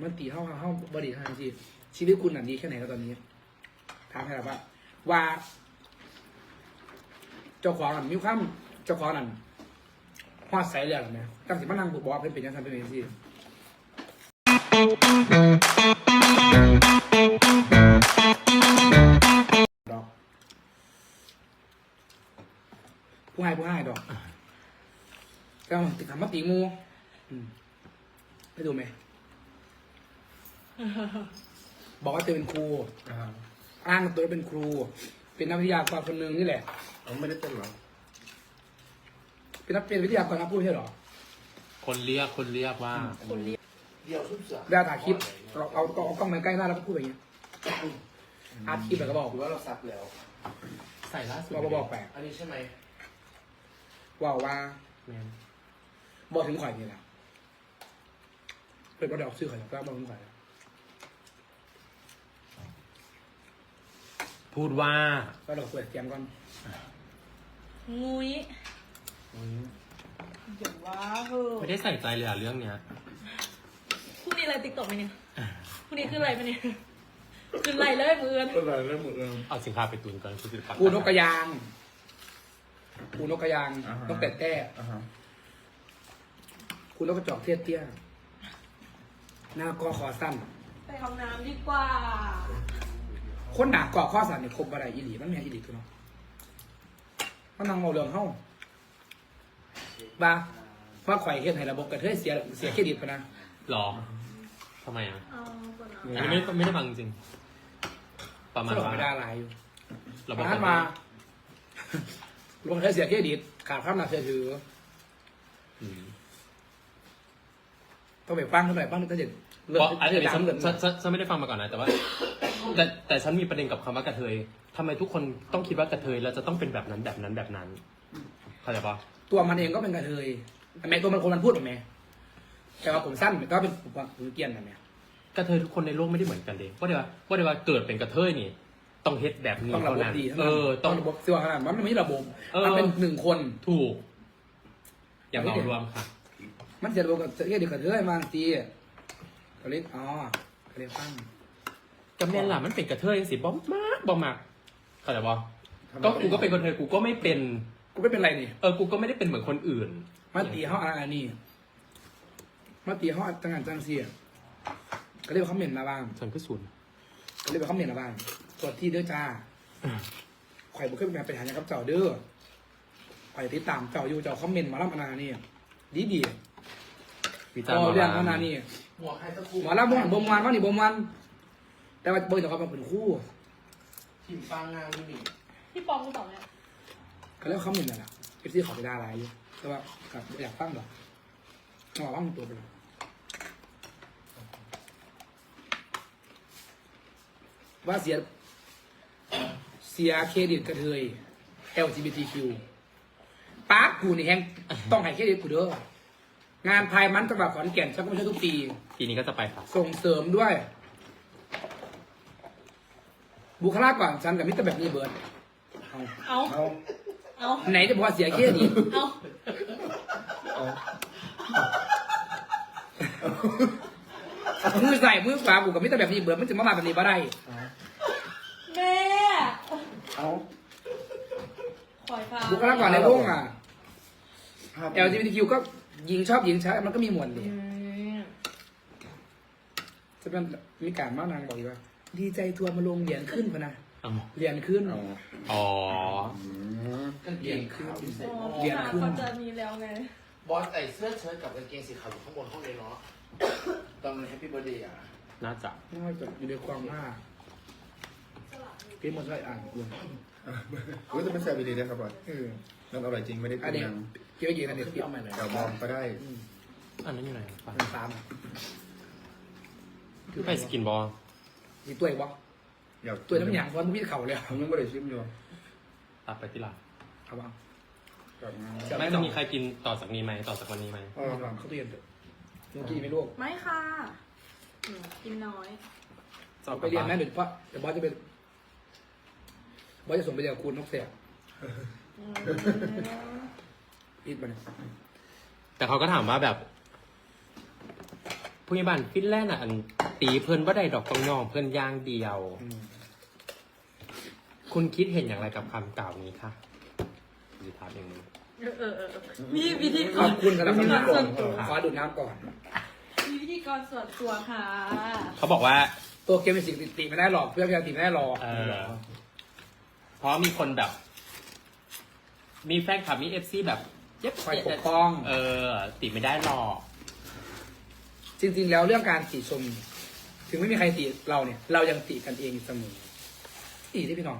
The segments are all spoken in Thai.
มันตีเข้าเข้าบริหารชีชีวิตคุณน่ะดีแค่ไหนแล้วตอนนี้ถามให้เราว่าว่า เจ้าของนั่นมีความเจ้าของนั่นฮอดใส่เรื่องนะตั้งสิมานั่งบอกว่าเพิ่นเป็นยังไงเป็นยังไงสิดอกผู้ให้ผู้ให้ดอกก็ติดคำว่าตีงูอืมไปดูไหม บอกว่าเธอเป็นครู อ่าอ้างตัวเป็นครู เป็นนักวิทยากรคนหนึ่งนี่แหละ เอาไม่ได้เป็นเหรอเป็นนักเป็นวิทยากรนักพูดใช่เหรอคนเรียกคนเรียกว่า คนเรียกเดี่ยวชุบเสือเวลาถ่ายคลิปเราเอาเอาเอากล้องมาใกล้หน้าแล้วก็พูดแบบนี้อาร์ตคลิปแบบก็บอกหรือว่าเราซักแล้ว ใส่ล่าสุดเราก็บอกแปลกอันนี้ใช่ไหมว่าว่าแมนบอกถึงข่อยนี่แหละเป็นประเด็นซื้อข่อยแล้วก็บอกถึงข่อยแล้ว พูดว่าแล้วเราเปิดเสียงก่อนงุ้ยอย่าว่าเหอะไม่ได้ใส่ใจเลยอะเรื่องเนี้ย พรุ่งนี้อะไรติ๊กต็อกไหมเนี่ยพรุ่งนี้ขึ้นอะไรไหมเนี่ยขึ้นไรเลยมืออนก็เลยเริ่มหมดเริ่มเอาสินค้าไปตุนก่อนคือสินค้าปูนกกระยางปูนกกระยางอ่าฮะ นกเป็ดแต้อ่าฮะคุณนกกระจอกเทียเตี้ยหน้ากอคอสั้นไปห้องน้ำดีกว่า คนหนากอข้อสั้นเนี่ยครบอะไรอีหลีมันแม่นอีหลีคือเนาะมันนั่งเมาเรื่องเฮ้าบ้าว่าข่อยเฮ็ดให้ระบบกระเทยเสียเสียเครดิตไปนะหรอทำไมอะเอาก่อนนะอันนี้ไม่ไม่ได้ฟังจริง ประมาณสรุปว่าไม่ได้อะไรอยู่เราบอกร้านมาลงใช้เสียเครดิตขาดความน่าเชื่อถือ อืมต้องไปฟังเท่าไหร่ฟังตั้งแต่เริ่เพมราะอันนี้ดัฉังนเริ่มฉันฉันฉันไม่ได้ฟังมาก่อนนะ แต่ว่า แต่แต่ฉันมีประเด็นกับคำว่ากระเทยทำไมทุกคนต้องคิดว่ากระเทยเราจะต้องเป็นแบบนั้นแบบนั้นแบบนั้นเข้าใจปะตัวมันเองก็เป็นกระเทยแม่ตัวมันคนมันพูดแบบแม่แต่ว่าผมสั้นก็เป็นผมว่าผมเกลียนแบบแม่กระเทยทุกคนในโลกไม่ได้เหมือนกันเลยว่าเดี๋ยวว่าว่าเดี๋ยวว่าเกิดเป็นกระเทยนี่ ต้องเฮ็ดแบบนี้ต้องระเท่าบบนั้นดีเท่าเอนั้นอต้ต้ออง งระบบเสื้อขนาดมันไม่มีระบบเออ มันเป็นหนึ่งคน ถูก อย่างเรารวมค่ะ มันเสียระบบกับเครดิตกระเทยมาตีก็เลยอ๋อก็เลยฟัง จำเนียนล่ะมันเป็นกระเทยสิบอมมากบอมมากเข้าใจปะก็กูก็เป็นกระเทยกูก็ไม่เป็นกูไม่เป็นไรนี่เออกูก็ไม่ได้เป็นเหมือนคนอื่น มาตีเขาอะไรนี่มาตีเขาจังหันจังเสียก็เลยไปคอมเมนต์มาบ้างฉันก็ศูนย์ก็เลยไปคอมเมนต์มาบ้างตรวจที่เด้อจ้าข่อยบุกขึ้นมาไปหาอย่างกับเจ้าเด้อข่อยติดตามเจ้าอยู่เจ้าคอมเมนต์มาล่ำอนานี่ดีดีวิๆจารณ์ก็มาเรื่องอบ้างนานี่หมวกให้สักครู่หมอลำบ่หันบ่มวนว่านี่บ่มวน แต่ว่าเบิ่งแต่เขาเป็นคู่ทีมฟังงานนี่นี่พี่ปองกูตอบเนี่ยก็เลยคอมเมนต์นั่นแหละเอฟซีขอไปด่าอะไรอยู่แต่ว่ากับอยากฟังหรอกเอาว่ามันตัวไปเลยว่าเสีย เสียเครดิตกระเทย LGBTQ ปาร์คกูนี่แฮงต้องให้เครดิตกูเด้องานพายมันจังหวัดขอนแก่นฉันก็ไม่ใช่ทุกปีปีนี้ก็จะไปค่ะส่งเสริมด้วย บุคลากรฉันกับมิตรแบบนี้เบิร์ดเอา เอาเอาเอาไหนจะบอกว่าเสียเครดิตเอาเอามือใส่มือขวากูกับมิตรแบบนี้เบิร์ดมันจะมามาแบบนี้บ่ได้แม่เอาคอยฟังบุคลากรในโลกอะภาพ LGBTQ ก็หญิงชอบหญิงใช้มันก็มีหมวดเลยอืมจะเป็นมีการมานางบอกอีกว่า ดีใจทัวร์มาลงเหรียญขึ้นพะนะเอาเหรียญขึ้นเอาอ๋ออืมกางเกงขาวที่ใส่อ๋อเรียนขึ้นเขาจะมีแล้วไงบอสใส่เสื้อเชิ้ตกับกางเกงสีขาวอยู่ข้างบนห้องเลยเนาะตอนแฮปปี้เบอร์เดย์อะน่าจะน่าจะอยู่ในความว่าพี่หมดเลยอ่านกูเฮ้ยจะเป็นแซวดีๆนะครับบอสเออมันอร่อยจริงไม่ได้อันกินนี้ยังเกี่ยวกับอันนี้พี่เอามาเลยแซลมอนก็ได้อันนั้นอยู่ไหนปะมันตามคือไปสกินบอล มีตัวอีกบ่อยากตัวน้ำยางเพราะมันมีเข่าเลยผมยังไม่ได้ชิมอยู่ตัดไปที่หลังเอาบ้างกลับมาจะไม่จะมีใครกินต่อจากนี้ไหมต่อจากวันนี้ไหมอ๋อครับเขาตู้เย็นเถอะเมื่อกี้ไม่ลวกไม่ค่ะอืมกินน้อย จะอาไปเรียนไหมหรือว่าเดี๋ยวบอสจะเป็นบอสจะส่งไปเรียนกับคุณนกเสียอืมอีทมาเนี่ยแต่เขาก็ถามว่าแบบ ผู้ใหญ่บ้านฟินแลนด์อะอันตีเพิ่นบ่ได้ดอกตองยองเพิ่นอย่างเดียว อืมคุณคิดเห็นอย่างไรกับคำกล่าวนี้คะดีถามอย่างนี้ เออเออเออมีวิธีกขอบคุณสำหรับวิธีคำกถารมส่วนตัวขอดูดน้ำก่อน มีวิธีกรส่วนตัวค่ะ เขาบอกว่า ตัวเกมเป็นสิ่งติไม่ได้หรอกเพื่อนพยายามติไม่ได้หรอกเออ เพราะมีคนแบบ มีแฟนคลับมีเอฟซีแบบ เย็บคอยปกป้อง เออ ติไม่ได้หรอก จริง ๆ แล้วเรื่องการติชม ถึงไม่มีใครติเราเนี่ย เรายังติกันเองเสมอติที่พี่น้อง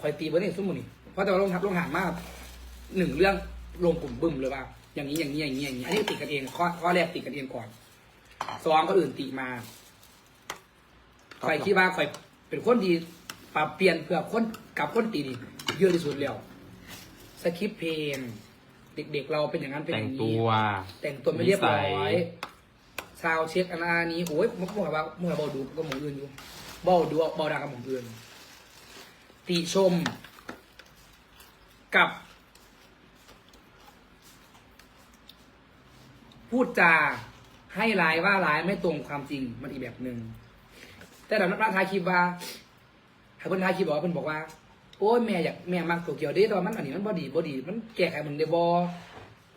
คอยตีเบอร์นี่สมมุตินี่เพราะแต่ว่าลงทับลงหางมากหนึ่งเรื่องลงกลุ่มบึ้มเลยว่า อย่างนี้อย่างนี้อย่างนี้อย่างนี้อันนี้ติกันเองข้อข้อแรกติกันเองก่อนสองก็อื่นติมาคอยคิดว่าคอยเป็นคนดีปรับเปลี่ยนเพื่อคนกับคนตีดีเยอะที่สุดแล้วสคริปต์เพลงเด็กๆเราเป็นอย่างนั้นเป็นอแต่งย่างตันี้วแต่งตัวไม่เรียบร้อนิสัย ยซาวเช็คอันอันนี้โอ้ยมันก็บอกว่าเมื่อเบาดูก็หมองอื่นอยู่เบาดูเบาดังกับหมองอื่น ติชม กับ พูดจาให้ร้ายว่าร้ายไม่ตรงความจริงมันอีกแบบหนึ่งแต่เรานักท้ายคลิปว่าให้เพิ่นทายคลิปบอกว่าเพิ่นบอกว่า โอ้ยแม่อยากแม่มักโตเกียวเด้แต่ว่ามันอันนี้มันบอดีบอดี มันแก้ไขมันได้บอ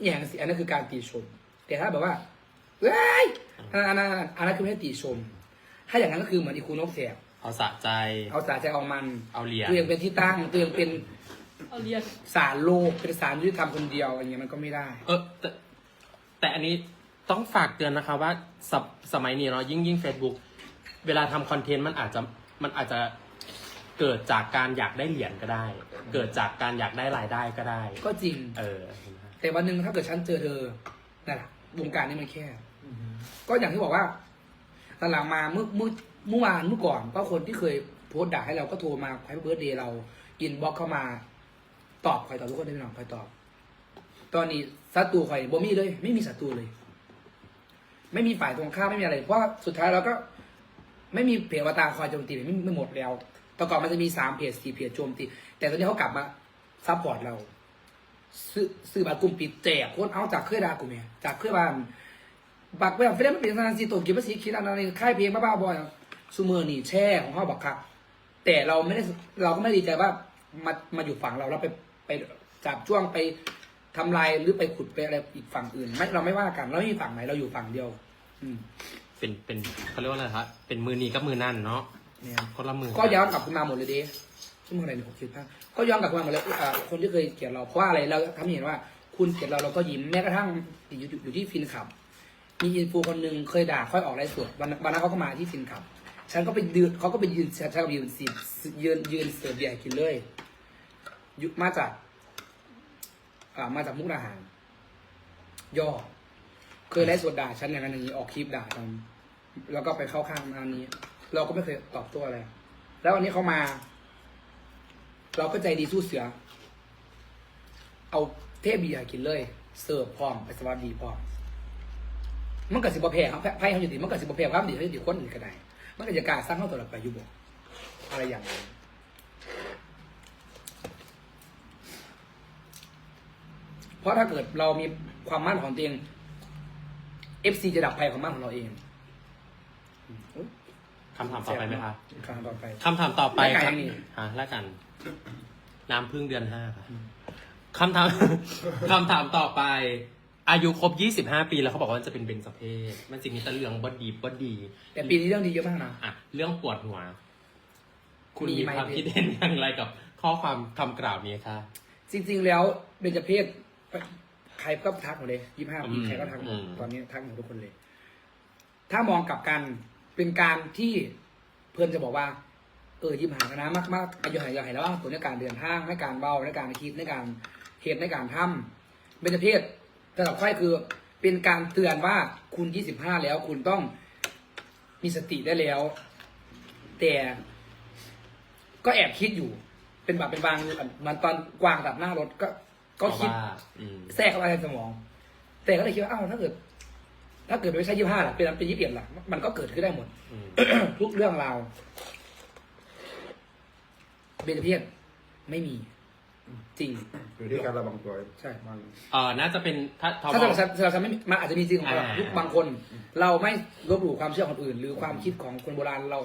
อย่างสิอันนั้นคือการติชม แต่ถ้าแบบว่าเฮ้ย อันนั้นอันนั้นอันนั้นคือไม่ได้ติชม ถ้าอย่างนั้นก็คือเหมือนอีคูนกแสบเอาสะใจ เอาสาใจเอามันเอาเหรียญ ตัวเองเป็นที่ตั้งตัวเองเป็นเอาเรียนสารโลกเป็นสารยุติธรรมคนเดียวอย่างเงี้ยมันก็ไม่ได้ เออแต่แต่อันนี้ต้องฝากเตือนนะคะว่าสมสมัยนี้เนาะยิ่งยิ่ง Facebook เวลาทำคอนเทนต์มันอาจจะมันอาจจะเกิดจากการอยากได้เหรียญก็ได้ เกิดจากการอยากได้รายได้ก็ได้ ก็จริง เออเห็นไหมแต่วันหนึ่งถ้าเกิดฉันเจอเธอนั่นแหละวงการนี้มันแคบ ก็อย่างที่บอกว่าหลังมาเมื่อเมื่อเมื่อวานเมื่อก่อน ก็คนที่เคยโพสต์ด่าให้เราก็โทรมาแฮปปี้เบิร์ดเดย์เราอินบ็อกเข้ามา ตอบคอยตอบทุกคนได้ไหมน้องคอยตอบ ตอนนี้ศัตรูคอยบ่มีเลย ไม่มีศัตรูเลย ไม่มีฝ่ายตรงข้ามไม่มีอะไร เพราะสุดท้ายเราก็ ไม่มีเพจวตารคอยโจมตีไม่ไม่หมดแล้วแต่ก่อนมันจะมีสามเพจสี่เพจโจมตี แต่ตอนนี้เขากลับมาซัพพอร์ตเรา ซื้อซื้อบัตรกลุ่มปิดแจกคนเอาจากเครือดากลุ่มเนี่ยจากเครือบ้าน บักแบบเฟรมเป็นสถานสีตัวเก็บภาษีคิดอันนั้นค่ายเพลงบ้าๆบอยซูเมอร์นี่แช่ของเขาบักคักแต่เราไม่ได้เราก็ไม่ดีใจว่ามามาอยู่ฝั่งเราแล้วไปไปจับจ้วงไปทำลายหรือไปขุดไปอะไรอีกฝั่งอื่นไม่เราไม่ว่ากันเราไม่มีฝั่งไหนเราอยู่ฝั่งเดียว อืมเป็นเป็นเขาเรียกว่าอะไรครับเป็นมือนี้กับมือนั่นเนาะเนี่ยคนละมือก็ย้อนกลับขึ้นมาหมดเลยเด้ชั่วโมงอะไรเนี่ยหกสิบห้าก็ย้อนกลับขึ้นมาหมดเลยอ่าคนที่เคยเกลียดเราเพราะว่าอะไรเราทำให้เห็นว่า คุณเกลียดเราเราก็ยิ้มแม้กระทั่งอยู่อยู่อยู่ที่ฟินขับ มีอินฟูคนหนึ่งเคยด่าค่อยออกไลฟ์สดวันวันนั้นเขาก็มาที่ฟินขับ ฉันก็ไปยืนเขาก็ไปยืนฉันก็ไปยืนสิยืนยืนเสิร์ฟเบียร์กินเลยยุมาจากอ่ามาจากมุกดาหาร ย่อ เคยไลฟ์สดด่าฉันอย่างนั้นอย่างนี้ออกคลิปด่ากันแล้วก็ไปเข้าข้างอันนี้ เราก็ไม่เคยตอบโต้อะไร แล้ววันนี้เขามา เราก็ใจดีสู้เสือ เอาเทพเบียร์กินเลย เสิร์ฟพร้อมไปสวัสดีพร้อม มันก็สิบแพ้ครับไพ่เขาอยู่ดีมันก็สิบแพ้ความดีเขาอยู่ดีคนอื่นก็ได้ มันก็จะกล้ารสร้างเขาตลอดไปอยู่บ่อะไรอย่างนั้นเพราะถ้าเกิดเรามีความมั่นของตัวเอง FC จะดับภัยความมั่นของเราเองอืมอุ๊ยคำถามต่อไปไหมคะคำต่อไปคำถามต่อไปแล้วคไงรับนี่ฮะแล้วกันน้ำพึ่งเดือนห้าค่ะคำถามคำถามต่อไป อายุครบยี่สิบห้าปีแล้วเขาบอกว่ามันจะเป็นเบญจเพศมันจะมีแต่เรื่องบดีบดี แต่ปีนี้เรื่องดีเยอะมากนะ อะ เรื่องปวดหัว คุณมีมีไหม ความคิดเห็นอย่างไรกับข้อความคำกล่าวนี้คะ จริง ๆ แล้วเบญจเพศใครก็ทักหมดเลยยี่ห้าปีอืมใครก็ทักหมดอืม ตอนนี้ทักหมดทุกคนเลย ถ้ามองกลับกันเป็นการที่เพื่อนจะบอกว่า เออยิ้มหากันนะมากมากอายุหายาหายแล้วว่าผลในการเดินทางในการเบาในการคิดในการเหตุในการทำเบญจเพศ สำหรับค่อยคือเป็นการเตือนว่าคุณยี่สิบห้าแล้วคุณต้องมีสติได้แล้ว แต่ก็แอบคิดอยู่ เป็นแบบเป็นบางเหมันตอนกวางตัดหน้ารถก็ ก็คิดเพราะว่าอืมแทรกเข้าไปในสมอง แต่ก็เลยคิดว่าอ้าวถ้าเกิด ถ้าเกิดไม่ใช่ยี่ห้าล่ะเป็นเป็นยี่สิบเอ็ดล่ะมันก็เกิดขึ้นได้หมดอืมทุกเรื่องราวเบญจเพศไม่มี จริง อยู่ที่การระวังตัวใช่มากเออน่าจะเป็นถ้าทถ้าบสำหรับสำหรับฉันไม่มีมันอาจจะมีจริงของเราอ่ายุคบางคน เราไม่ลบหลู่ความเชื่อคนอื่น หรือความคิดของคนโบราณเรา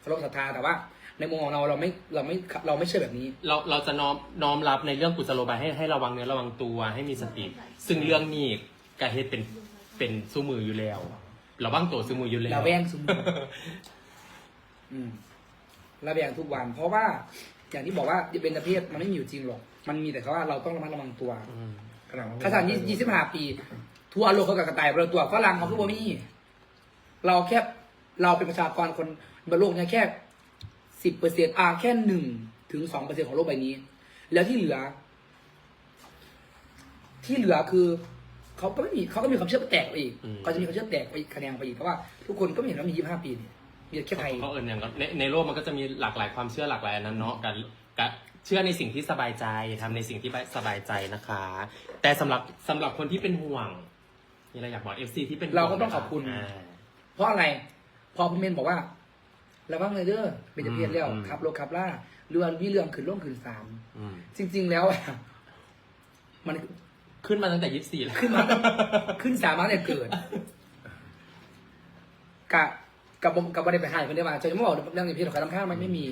เคารพศรัทธาแต่ว่า ในมุมของเราเราไม่เราไม่เราไม่เชื่อแบบนี้ เราเราจะน้อมน้อมรับในเรื่องกุศโลบายให้ให้ระวังเนื้อระวังตัวให้มีสติ ซึ่งเรื่องนี้กาเฮ็ดเป็นเป็นสู้มืออยู่แล้วระวังตัวสู้มืออยู่แล้วเราแวงสมมติอืมระแวงทุกวัน เพราะว่าอย่างที่บอกว่าเป็นประเภทมันไม่มีอยู่จริงหรอก มันมีแต่เขาว่าเราต้องระมัดระวังตัวอืมขนาดขนาดยี่สิบห้าปีทัวร์โลกเขากับกระต่ายเราตัวฝรั่งเขาคือบ่มีเราแค่เราเป็นประชากรคนบนโลกเนี่ยแค่สิบเปอร์เซ็นต์อ่าแค่หนึ่งถึงสองเปอร์เซ็นของโลกใบนี้ แล้วที่เหลือ ที่เหลือคือเขาก็ไม่มีเขาก็มีความเชื่อแตกไปอีกเขาจะมีความเชื่อแตกไปอีกคะแนนไปอีกเพราะว่าทุกคนก็ไม่เห็นว่ามียี่สิบห้าปีนี่มีแค่ไทยเขาเอิญอย่างก็ในในโลกมันก็จะมีหลากหลายความเชื่อหลากหลายอันนั้นเนาะกันกัน เชื่อในสิ่งที่สบายใจทำในสิ่งที่สบายใจนะคะ แต่สำหรับสำหรับคนที่เป็นห่วงนี่เราอยากบอกเอฟซีที่เป็นห่วเราก็ต้องขอบคุณา เพราะอะไร พอพี่เมนบอกว่าระวังเลยเด้อเป็นจะเพียนแล้วอืม ขับรถขับล่าเรือวิเรื่องขึ้นล่องขึ้นสามอืมจริง ๆ แล้วอะมันขึ้นมาตั้งแต่ยี่สิบสี่แล้ว ขึ้นมา ขึ้นสามารถเนี่ยเกิดกะกับกับประเด็นไปหายคนได้มาจะไม่บอกเรื่องนี้พี่หรอกครับทำข้างมันไม่มี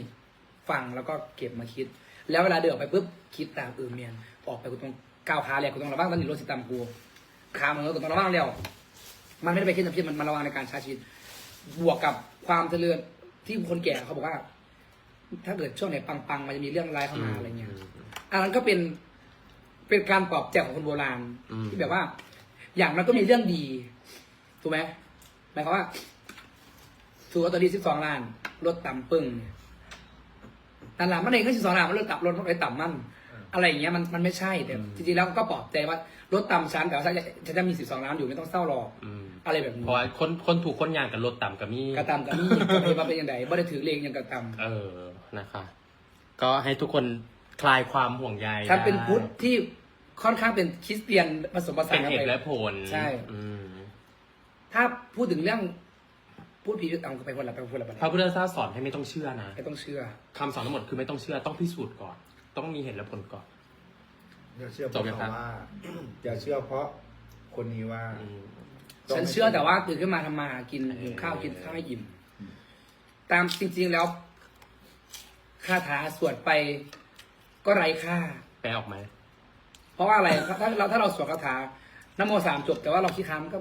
ฟังแล้วก็เก็บมาคิด แล้วเวลาเดินออกไปปุ๊บคิดตามเออเมียนออกไปกูต้องก้าวขาแหลกกูต้องระวังตอนนี้รถสิตามกูขามันก็ต้องระวังแล้ว มันไม่ได้ไปคิดแต่พี่มันมันระวังในการใช้ชีวิตบวกกับความเจริญที่คนแก่เขาบอกว่า ถ้าเกิดช่วงไหนปังๆมันจะมีเรื่องร้ายเข้ามาอะไรเงี้ยอันนั้นก็เป็นเป็นการปลอบใจของคนโบราณอืมที่แบบว่า อย่างมันก็มีเรื่องดีถูกไหมหมายความว่าถูกลอตเตอรี่สิบสองล้านรถต่ำปึ้งนั่ นแหละมันเองก็สิบสองล้านมันรถต่ำรถไอ้ต่ำมันอะไรอย่างเงี้ยมันมันไม่ใช่แต่จริงๆแล้วก็ปลอบใจว่ารถต่ำชั้นแต่ว่าฉันจะฉันจะมีสิบสองล้านอยู่ไม่ต้องเศร้าหรอกอืมอะไรแบบนี้เพราะว่าคนคนถูกคนยางกับรถต่ำกับมีกระตำกับนี่ก็เห็นว่าเป็นยังไงไม่ได้ถือเลงยังกระตำเออนะคะ ก็ให้ทุกคนคลายความห่วงใยฉันเป็นได้พุทธที่ค่อนข้างเป็นคริสเตียนผสมผสาเป็นนกันเหไปตุและผลใช่อืมถ้าพูดถึงเรื่อง พูดผีเอาไปคนละไปคนละไปพระพุทธเจ้าสอนให้ไม่ต้องเชื่อนะไม่ต้องเชื่อคำสอนทั้งหมดคือไม่ต้องเชื่อต้องพิสูจน์ก่อน ต้องมีเหตุและผลก่อน อย่าเชื่อเพจบราะยังครับว่า อย่าเชื่อเพราะคนนี้ว่าอืม ต้องฉันเชื่อแต่ว่าตื่นขึ้นมาทำมาหากินเออหิวข้าวกินข้าวให้อิ่มตามจริง ๆแล้วคาถาสวดไปก็ไร้ค่า แปลออกไหมเพราะว่าอะไรถ้าถ้าเราถ้าเราสวดคาถานโมสามจบแต่ว่าเราคิดค้ำก็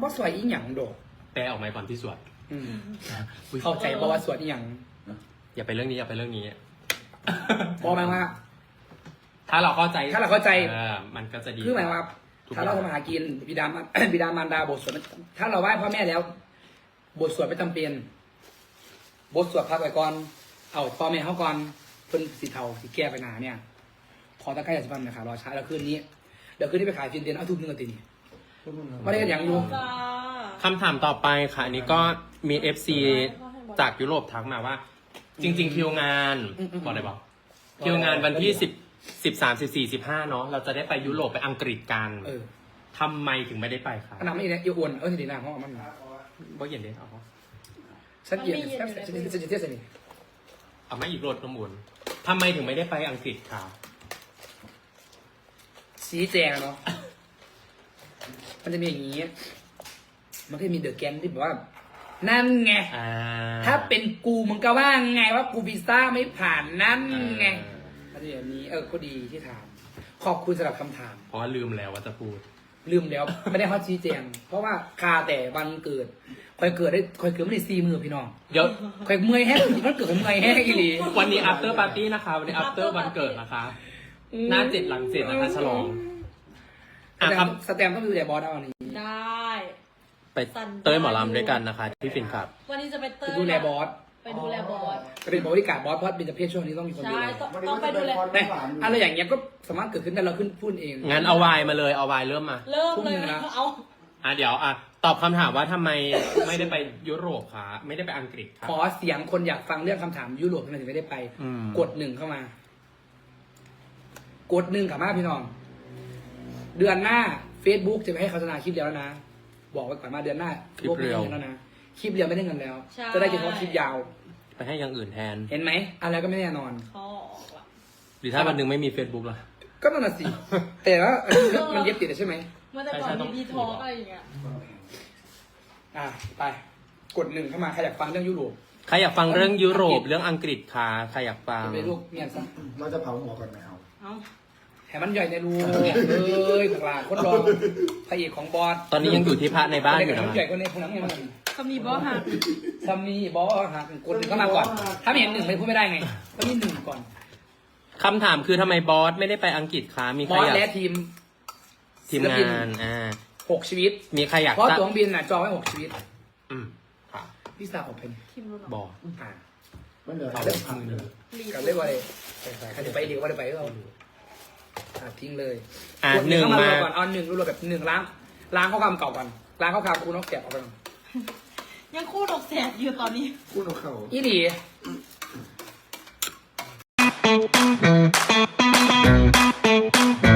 ว่าสวยอีหยังโดด แปลออกไหมก่อนที่สวดอืมอุ๊ยเข้าใจเพราะว่าสวดอีหยังอย่าไปเรื่องนี้อย่าไปเรื่องนี้ บอกหมายว่า ถ้าเราเข้าใจถ้าเราเข้าใจ ออมันก็จะดี คือหมายว่าทุกถ้าเราอย่งทำมาหากินบิดามาร บิดามารดาบทสวดไม่ถ้าเราไหว้พ่อแม่แล้ว บทสวดไม่จำเป็นบทสวดพักไว้ก่อนเอาพ่อแม่เขาก่อนเพิ่นสีเทาสีแก้ไปหนาเนี่ย ขอตะไคร้ยาสีฟันนะคะรอช้าแล้วคืนนี้เดี๋ยวคืนนี้ไปขายฟินเตียนเอาทุกนึงกันตีนี่ไม่ได้กันอย่างอยู่จ้า คำถามต่อไปค่ะ อันนี้ก็มี FC จากยุโรปทักมาว่า จริง ๆ คิวงานอืมอืม บอกเลยบอกคิวงานวันที่สิบสิบสามสิบสี่สิบห้าเนาะเราจะได้ไปยุโรปไปอังกฤษกันเออทำไมถึงไม่ได้ไปคะอันนั้นไม่ได้เอียวอ้วนเออทีนี้นะเพราะว่ามันบ่เย็นเด้เอาฉันเอียนฉันฉันฉันฉันจะเทียบสินี่เอามาอีกรถน้ำอุ่นทำไมถึงไม่ได้ไปอังกฤษคะชี้แจงเนาะมันจะมีอย่างนี้ มันก็จะมีเดอะแกนที่แบบว่า นั่นไง อ่าถ้าเป็นกูมึงก็ว่าไงว่ากูวีซ่าไม่ผ่านนั่นไงอันนี้แบบนี้เออก็ดีที่ถาม ขอบคุณสำหรับคำถาม เพราะว่าลืมแล้วว่าจะพูด ลืมแล้ว ไม่ได้ฮอตชี้แจง เพราะว่าคาแต่วันเกิดคอยเกิดได้คอยเกิดไม่ได้ซีมือพี่น้องเดี๋ยว คอยเมื่อยแห้งมันเกิดเมื่อยแห้งอีหลีวันนี้ after party นะคะ วันนี้ after วันเกิดนะคะ หน้าเจ็ดหลังเจ็ดนะคะ ฉลองสอะแตครัมบป์สแตมป์ต้องดูแต่บอสเอาอันนี้ ได้ไปเต้ยหมอลำด้วยกันนะคะที่ฟินครับ วันนี้จะไปเตไปยดูแลบอสไปดูแลบอสจะเป็นบริการบอสเพราะเป็นจะเพศช่วงนี้ต้องมีคนดูใช่แลต้องต้องไปดูแลแต่อะไรอย่างเงี้ยก็สามารถเกิดขึ้นได้เราขึ้นพูดเอง งั้นเอาวายมาเลยเอาวายเริ่มมา เริ่มเลยพรุ่งนี้นะเอาอะเดี๋ยวอะตอบคำถามว่าทำไมไม่ได้ไปยุโรปคะไม่ได้ไปอังกฤษครับ ขอเสียงคนอยากฟังเรื่องคำถามยุโรปทำไมถึงไม่ได้ไป อืม กดหนึ่งเข้ามา กดหนึ่งค่ะมาพี่น้อง เดือนหน้า Facebook จะไปให้โฆษณาคลิปเดียวแล้วนะ บอกไว้ก่อนมาเดือนหน้าคลิปเรียว ไม่ได้งินแล้วนะคลิปเดียวไม่ได้เงินแล้ว ใช่ จะได้เฉพาะคลิปยาว ไปให้อย่างอื่นแทน เห็นไหมอะไรก็ไม่แน่นอนเขาออกละ หรือถ้าวันหนึ่งไม่มี Facebook ล่ะ ก็นั่นน่ะสิ แต่ว่าอันนี้มันเย็บติดใช่ไหมเมื่อแต่ก่อนใช่ใช่ต้มีองดีทอล์กอะไรอย่างเงี้ย อะไป กดหนึ่งเข้ามาใครอยากฟังเรื่องยุโรปใครอยากฟังเรื่องยุโรปเรื่องอังกฤษค่ะใครอยากฟังจะไปลูกเมียนซะเราจะเผาหัวก่อนไหมเอา เอ้า แหมันใหญ่ในรูเอ้ยพวกลาคนรองพระเอกของบอสตอนนี้ยังอยู่ที่พระในบ้านอยู่นะมันใหญ่กว่าในพวกนั้นไงมันคำนี้บอสค่ะซัมนี่บอสหักกดหนึ่งเข้ามาก่อน ถ้าไม่เห็นหนึ่งไม่พูดไม่ได้ไงต้องมีหนึ่งก่อน คำถามคือทำไมบอสไม่ได้ไปอังกฤษคะมีบใครอสอยากและทีม ทีมศิลปิงานอ่าหกชีวิต มีใครอยากเพราะทราบตั๋วเครื่องบินน่ะจองไว้หกชีวิตอืมค่ะพี่สาวของเพนทีมรุ่นบอส อ่าไม่เหลือเอาเรื่องพังเลยลีกันเรียกว่าอะไรใครจะไปเรียกว่าอะไรไปก็เอา อะทิ้งเลยอะกดหนึ่งเข้มารัวก่อนเอาหนึ่งรัวๆแบบหนึ่งล้างล้างข้อความเก่าก่อนล้างข้อความคุณต้องแกะออกไปก่อนยังคู่ดอกแสบอยู่ตอนนี้พูดเอาเข่าอีหลีเ